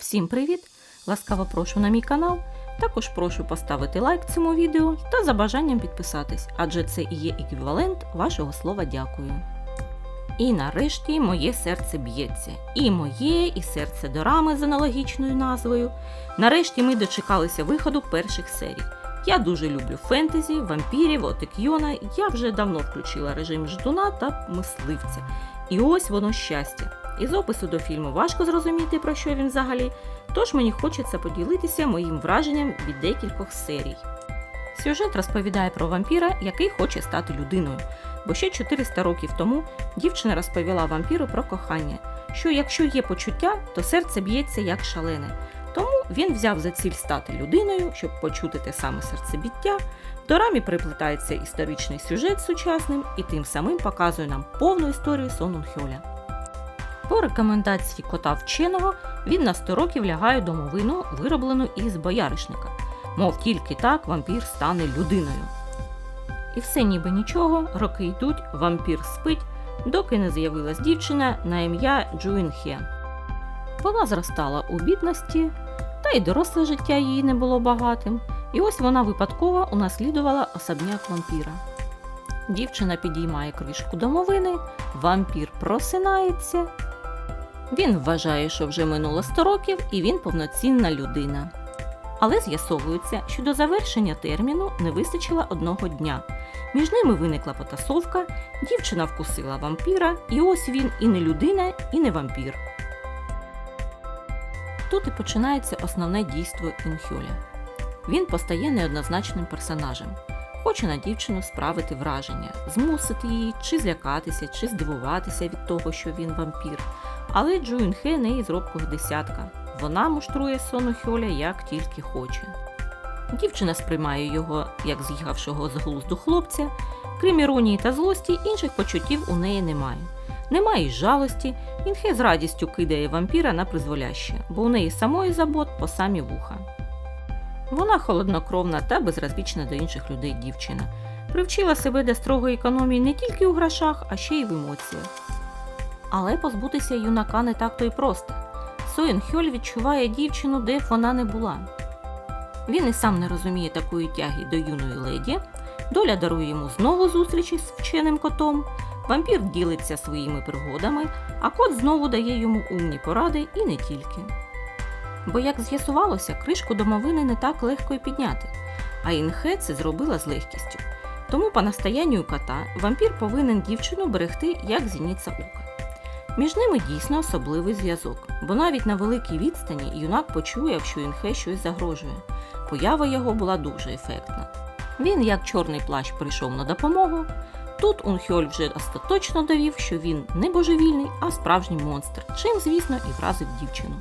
Всім привіт! Ласкаво прошу на мій канал. Також прошу поставити лайк цьому відео та за бажанням підписатись, адже це і є еквівалент вашого слова дякую. І нарешті моє серце б'ється. І моє, і серце дорами з аналогічною назвою. Нарешті ми дочекалися виходу перших серій. Я дуже люблю фентезі, вампірів, отекйона. Я вже давно включила режим ждуна та мисливця. І ось воно щастя. Із опису до фільму важко зрозуміти, про що він взагалі, тож мені хочеться поділитися моїм враженням від декількох серій. Сюжет розповідає про вампіра, який хоче стати людиною. Бо ще 400 років тому дівчина розповіла вампіру про кохання, що якщо є почуття, то серце б'ється як шалене. Тому він взяв за ціль стати людиною, щоб почути те саме серцебіття. До рамі приплетається історичний сюжет сучасним і тим самим показує нам повну історію Сонунхьоля. По рекомендації кота вченого він на 100 років лягає домовину, вироблену із бояришника. Мов тільки так вампір стане людиною. І все ніби нічого, роки йдуть, вампір спить, доки не з'явилась дівчина на ім'я Джуінхе. Вона зростала у бідності, та й доросле життя її не було багатим, і ось вона випадково унаслідувала особняк вампіра. Дівчина підіймає кришку домовини, вампір просинається. Він вважає, що вже минуло 100 років і він повноцінна людина. Але з'ясовується, що до завершення терміну не вистачило одного дня. Між ними виникла потасовка, дівчина вкусила вампіра, і ось він і не людина, і не вампір. Тут і починається основне дійство Інхюля. Він постає неоднозначним персонажем. Хоче на дівчину справити враження, змусити її чи злякатися, чи здивуватися від того, що він вампір. Але Джуінхе не із робкого десятка. Вона муштрує сону Хьоля як тільки хоче. Дівчина сприймає його як з'їхавшого з глузду хлопця. Крім іронії та злості, інших почуттів у неї немає. Немає й жалості, Інхе з радістю кидає вампіра на призволяще, бо у неї самої забот по самі вуха. Вона холоднокровна та безразлічна до інших людей дівчина. Привчила себе до строгої економії не тільки у грошах, а ще й в емоціях. Але позбутися юнака не так то й просто. Соїн Хьоль відчуває дівчину, де б вона не була. Він і сам не розуміє такої тяги до юної леді. Доля дарує йому знову зустрічі з вченим котом. Вампір ділиться своїми пригодами, а кот знову дає йому умні поради і не тільки. Бо, як з'ясувалося, кришку домовини не так легко й підняти, а Інхе це зробила з легкістю. Тому по настоянню кота вампір повинен дівчину берегти як зіниця ока. Між ними дійсно особливий зв'язок, бо навіть на великій відстані юнак почує, якщо Інхе щось загрожує. Поява його була дуже ефектна. Він, як чорний плащ, прийшов на допомогу. Тут Унхьоль вже остаточно довів, що він не божевільний, а справжній монстр, чим, звісно, і вразив дівчину.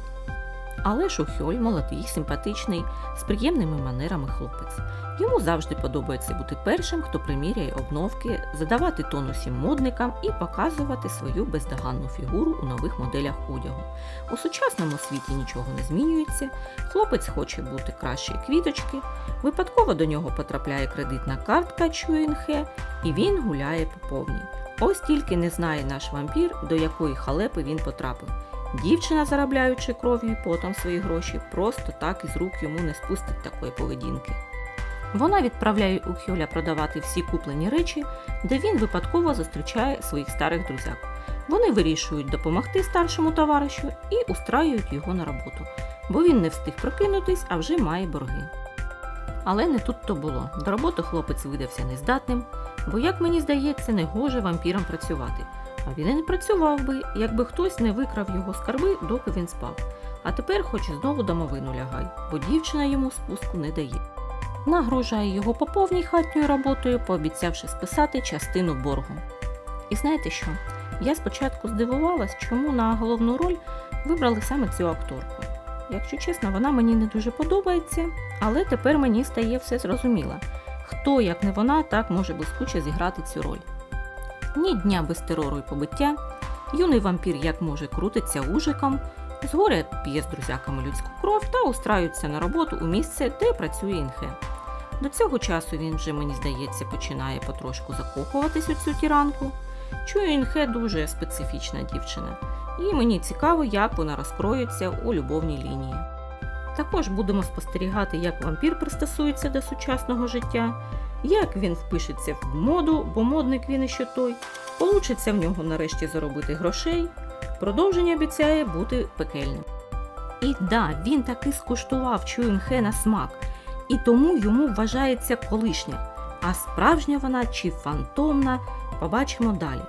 Але Шухьоль молодий, симпатичний, з приємними манерами хлопець. Йому завжди подобається бути першим, хто приміряє обновки, задавати тон усім модникам і показувати свою бездоганну фігуру у нових моделях одягу. У сучасному світі нічого не змінюється. Хлопець хоче бути краще квіточки. Випадково до нього потрапляє кредитна картка Чуїнхе, і він гуляє по повній. Ось тільки не знає наш вампір, до якої халепи він потрапив. Дівчина, заробляючи кров'ю і потом свої гроші, просто так із рук йому не спустить такої поведінки. Вона відправляє Ухюля продавати всі куплені речі, де він випадково зустрічає своїх старих друзяк. Вони вирішують допомогти старшому товаришу і устраюють його на роботу, бо він не встиг прокинутись, а вже має борги. Але не тут то було. До роботи хлопець видався нездатним, бо, як мені здається, не гоже вампірам працювати. Він і не працював би, якби хтось не викрав його скарби, доки він спав. А тепер хоче знову домовину лягай, бо дівчина йому спуску не дає. Нагружає його по повній хатньою роботою, пообіцявши списати частину боргу. І знаєте що? Я спочатку здивувалась, чому на головну роль вибрали саме цю акторку. Якщо чесно, вона мені не дуже подобається, але тепер мені стає все зрозуміло. Хто, як не вона, так може блискуче зіграти цю роль. Ні дня без терору і побиття, юний вампір як може крутиться ужиком, згоря п'є з друзяками людську кров та устраюється на роботу у місце, де працює інхе. До цього часу він вже, мені здається, починає потрошку закохуватись у цю тіранку. Чую інхе дуже специфічна дівчина. І мені цікаво, як вона розкроється у любовній лінії. Також будемо спостерігати, як вампір пристосується до сучасного життя, як він впишеться в моду, бо модник він іще той, получиться в нього нарешті заробити грошей. Продовження обіцяє бути пекельним. І да, він таки скуштував Чуюнхе на смак, і тому йому вважається колишня. А справжня вона чи фантомна, побачимо далі.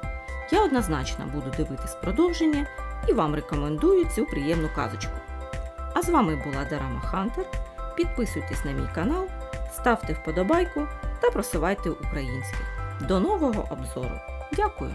Я однозначно буду дивитись продовження і вам рекомендую цю приємну казочку. А з вами була Дарама Хантер. Підписуйтесь на мій канал, ставте вподобайку та просувайте українське. До нового обзору. Дякую!